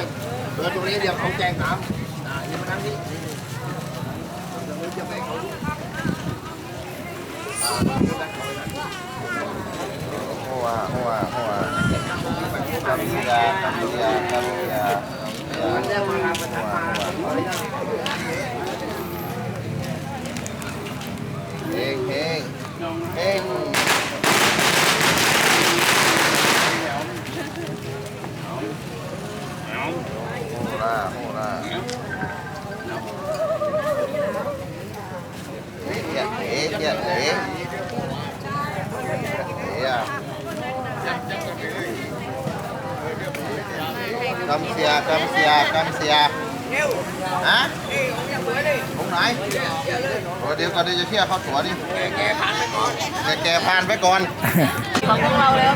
เออตรงนี้เดี๋ยวเขาแจงน้ำอ่านี่มานั่งนี่นี่นี่ตรงนี้จะไปเขาอ่านั่งเขาไปนั่ง หัวหัวหัวกำเสียกำเสียกำเสีย มันได้มาประทับมาขออนุญา hiện thế cầm xe cầm xe cầm xe hả? Không nói. Rồi điều còn đi cho kia khó sủa đi. Kè kè phan với con. Còn không lâu đâu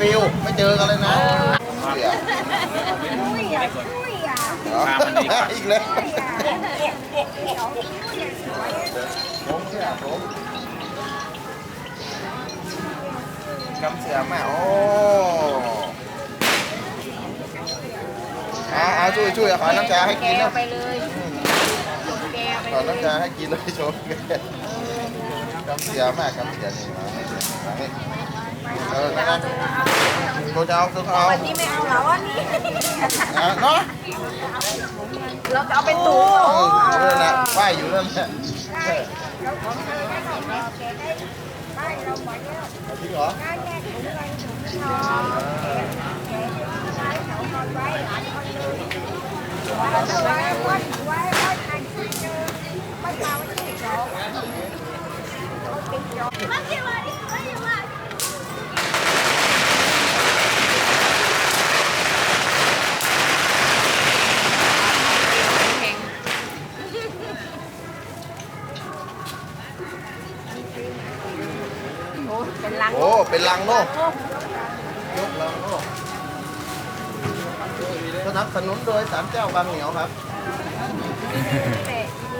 ฟิวไม่เจอกันเลยนะเสียมามันอีกอีกแล้วผมเสียผมกำเสียมาโอ้เอาเอาช่วยช่วยขอน้ำชาให้แกกินนะไปเลยแกไปขอเลยน้ำชาให้กินเลยชมกำเสียมากกำเสียนี่มาให้ มาให้เออนะนะตัวจะเอาตัวเอา วันนี้ไม่เอาแล้ววันนี้ เอาเนาะ เราจะเอาไปตู้ เอออยู่นั่นแหละป้ายอยู่นั่นแหละจริงเหรอโ อ้ เป็นลังโน่ยกลังโน่สนับสนุนโดยสารเจ้าบางเหนียวครับ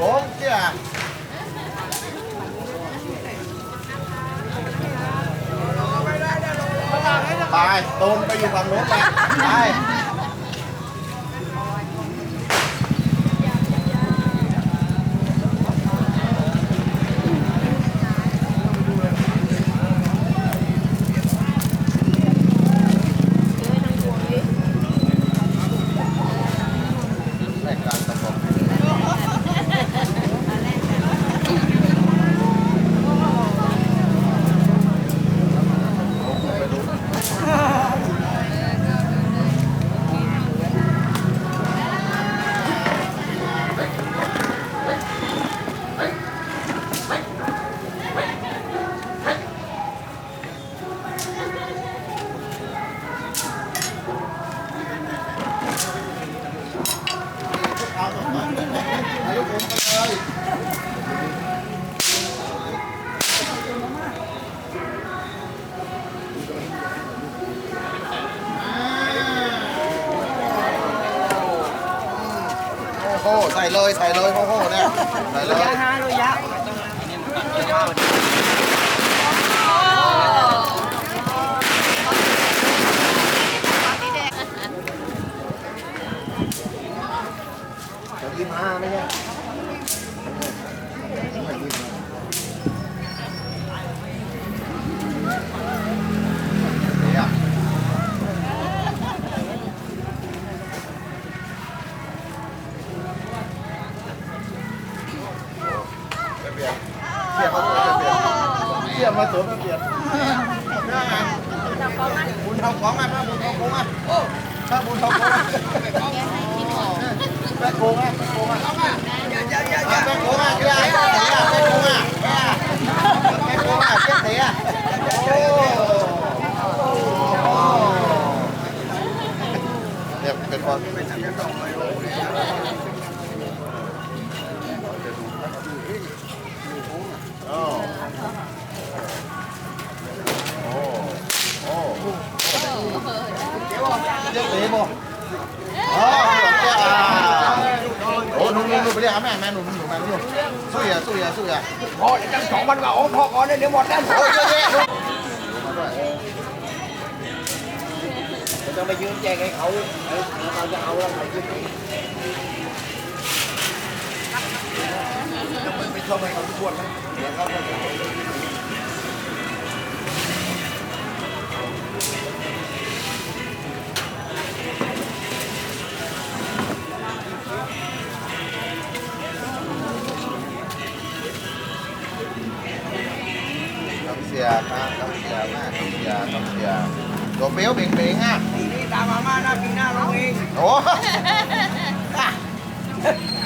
ผมเจ้าไปตรงไปอยู่ฝั่งโน้นไปไป โอ้โหใส่เลยใส่เลยโอ้โหเนี่ยใส่เลยฮาโรยะยี่ห้าไม่ใช่ มาสวมมาเปลี่ยนนั่งไงบุญทองของมาป้าบุญทองของมาป้าบุญทองของมาแม่โกงอะแม่โกงอะแม่โกงอะแม่โกงอะแม่โกงอะแม่โกงอะแม่โกงอะเจ๊เสียโอ้เนี่ยเป็นคนเป็นสัญญาณโอ้โอ้โอ้เจ๊เสียบ่อ๋อเจ๊อ่าโอ้หนุ่มหนุ่มไปเรียก แม่แม่หนุ่มหนุ่มแม่หนุ่มสู้อย่าสู้อย่าสู้อย่าพอจังสองวันว่าโอ้พอก่อนเลยเดี๋ยวหมดแล้วโอ้ยเจ๊เจ๊จะไปยืนแจกให้เขาเราจะเอาเราไปยืนไปชมให้เขาทุกคนนะเดี๋ยวเขาจะ xìa ta cắm xìa ma cắm xìa cắm xìa cổ phiếu biển biển ha. Đi ta mà ma na kỳ na ủa?